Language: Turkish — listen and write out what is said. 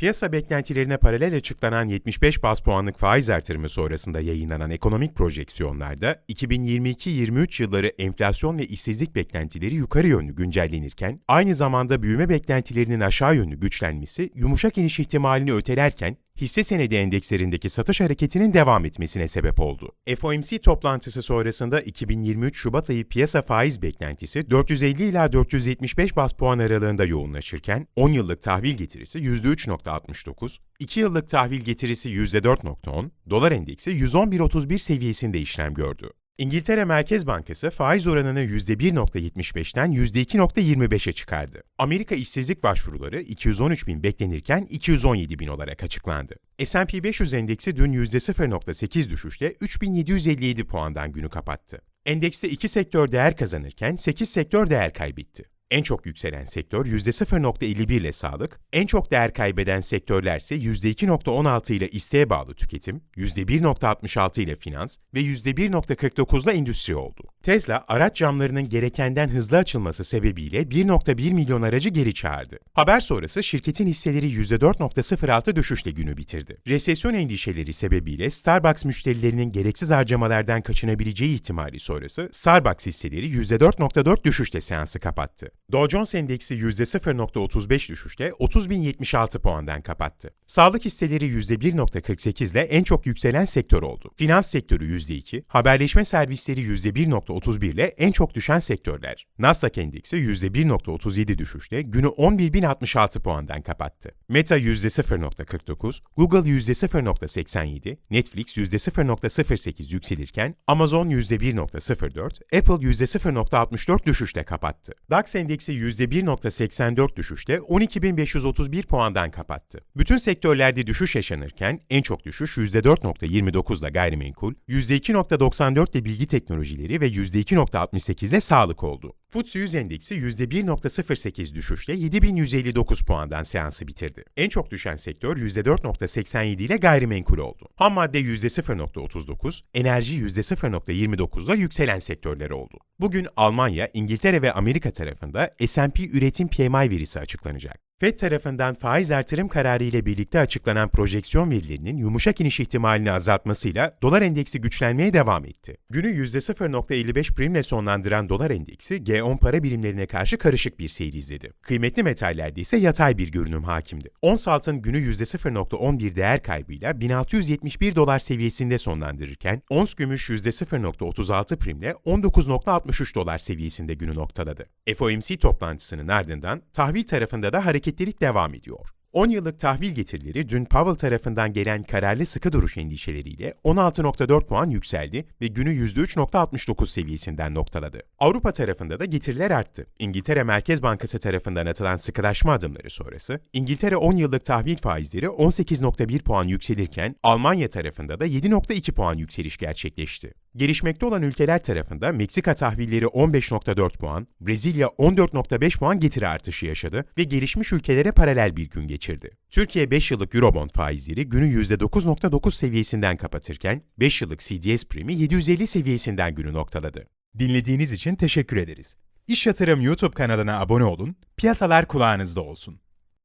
Piyasa beklentilerine paralel açıklanan 75 bas puanlık faiz artırımı sonrasında yayınlanan ekonomik projeksiyonlarda 2022-23 yılları enflasyon ve işsizlik beklentileri yukarı yönlü güncellenirken, aynı zamanda büyüme beklentilerinin aşağı yönlü güçlenmesi yumuşak iniş ihtimalini ötelerken, hisse senedi endekslerindeki satış hareketinin devam etmesine sebep oldu. FOMC toplantısı sonrasında 2023 Şubat ayı piyasa faiz beklentisi 450 ila 475 bas puan aralığında yoğunlaşırken 10 yıllık tahvil getirisi %3.69, 2 yıllık tahvil getirisi %4.10, dolar endeksi 111.31 seviyesinde işlem gördü. İngiltere Merkez Bankası faiz oranını %1.75'ten %2.25'e çıkardı. Amerika işsizlik başvuruları 213 bin beklenirken 217 bin olarak açıklandı. S&P 500 endeksi dün %0.8 düşüşle 3757 puandan günü kapattı. Endekste iki sektör değer kazanırken 8 sektör değer kaybetti. En çok yükselen sektör %0.51 ile sağlık, en çok değer kaybeden sektörlerse %2.16 ile isteğe bağlı tüketim, %1.66 ile finans ve %1.49 ile endüstri oldu. Tesla, araç camlarının gerekenden hızlı açılması sebebiyle 1.1 milyon aracı geri çağırdı. Haber sonrası şirketin hisseleri %4.06 düşüşle günü bitirdi. Resesyon endişeleri sebebiyle Starbucks müşterilerinin gereksiz harcamalardan kaçınabileceği ihtimali sonrası Starbucks hisseleri %4.4 düşüşle seansı kapattı. Dow Jones Endeksi %0.35 düşüşle 30.076 puandan kapattı. Sağlık hisseleri %1.48 ile en çok yükselen sektör oldu. Finans sektörü %2, haberleşme servisleri %1.31 ile en çok düşen sektörler. Nasdaq Endeksi %1.37 düşüşle günü 11.066 puandan kapattı. Meta %0.49, Google %0.87, Netflix %0.08 yükselirken Amazon %1.04, Apple %0.64 düşüşle kapattı. DAX endeksi %1.84 düşüşle 12.531 puandan kapattı. Bütün sektörlerde düşüş yaşanırken en çok düşüş %4.29 ile gayrimenkul, %2.94 ile bilgi teknolojileri ve %2.68 ile sağlık oldu. FTSE 100 endeksi %1.08 düşüşle 7159 puandan seansı bitirdi. En çok düşen sektör %4.87 ile gayrimenkul oldu. Ham madde %0.39, enerji %0.29 ile yükselen sektörler oldu. Bugün Almanya, İngiltere ve Amerika tarafında S&P üretim PMI verisi açıklanacak. FED tarafından faiz artırım kararı ile birlikte açıklanan projeksiyon verilerinin yumuşak iniş ihtimalini azaltmasıyla dolar endeksi güçlenmeye devam etti. Günü %0.55 primle sonlandıran dolar endeksi G10 para birimlerine karşı karışık bir seyir izledi. Kıymetli metallerde ise yatay bir görünüm hakimdi. Ons altın günü %0.11 değer kaybıyla 1671 dolar seviyesinde sonlandırırken ons gümüş %0.36 primle 19.63 dolar seviyesinde günü noktaladı. FOMC toplantısının ardından tahvil tarafında da hareketlilik devam ediyor. 10 yıllık tahvil getirileri dün Powell tarafından gelen kararlı sıkı duruş endişeleriyle 16.4 puan yükseldi ve günü %3.69 seviyesinden noktaladı. Avrupa tarafında da getiriler arttı. İngiltere Merkez Bankası tarafından atılan sıkılaşma adımları sonrası, İngiltere 10 yıllık tahvil faizleri 18.1 puan yükselirken Almanya tarafında da 7.2 puan yükseliş gerçekleşti. Gelişmekte olan ülkeler tarafında Meksika tahvilleri 15.4 puan, Brezilya 14.5 puan getiri artışı yaşadı ve gelişmiş ülkelere paralel bir gün geçirdi. Türkiye 5 yıllık Eurobond faizleri günü %9.9 seviyesinden kapatırken 5 yıllık CDS primi 750 seviyesinden günü noktaladı. Dinlediğiniz için teşekkür ederiz. İş Yatırım YouTube kanalına abone olun, piyasalar kulağınızda olsun.